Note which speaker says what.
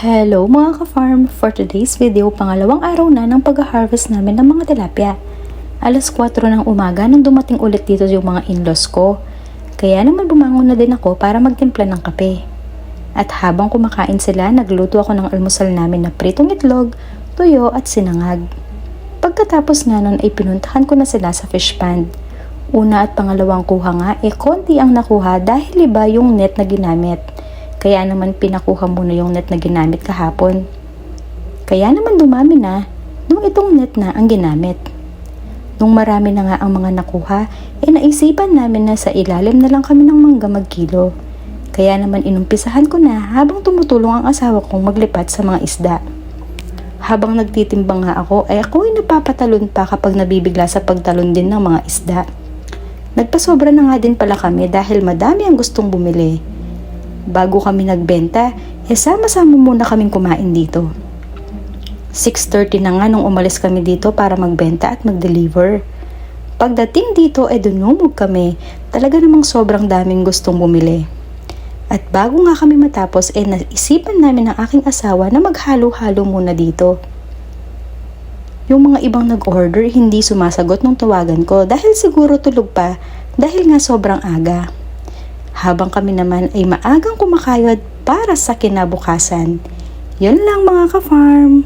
Speaker 1: Hello mga ka-farm! For today's video, pangalawang araw na ng pag-harvest namin ng mga tilapia. Alas 4 ng umaga nang dumating ulit dito yung mga in-laws ko. Kaya naman bumangon na din ako para magtimpla ng kape. At habang kumakain sila, nagluto ako ng almusal namin na pritong itlog, tuyo at sinangag. Pagkatapos nga nun ay pinuntahan ko na sila sa fish pond. Una at pangalawang kuha nga, eh konti ang nakuha dahil iba yung net na ginamit. Kaya naman pinakuha muna yung net na ginamit kahapon. Kaya naman dumami na nung itong net na ang ginamit. Nung marami na nga ang mga nakuha, eh naisipan namin na sa ilalim na lang kami ng mangga magkilo. Kaya naman inumpisahan ko na habang tumutulong ang asawa kong maglipat sa mga isda. Habang nagtitimbang nga ako, ay ako ay napapatalon pa kapag nabibigla sa pagtalon din ng mga isda. Nagpasobra na nga din pala kami dahil madami ang gustong bumili. Bago kami nagbenta, eh sama-sama muna kaming kumain dito. 6.30 na nga nung umalis kami dito para magbenta at mag-deliver. Pagdating dito, eh dunumog kami. Talaga namang sobrang daming gustong bumili. At bago nga kami matapos, eh naisipan namin ng aking asawa na maghalo-halo muna dito. Yung mga ibang nag-order, hindi sumasagot nung tawagan ko dahil siguro tulog pa dahil nga sobrang aga. Habang kami naman ay maagang kumakayod para sa kinabukasan. Yun lang mga ka-farm.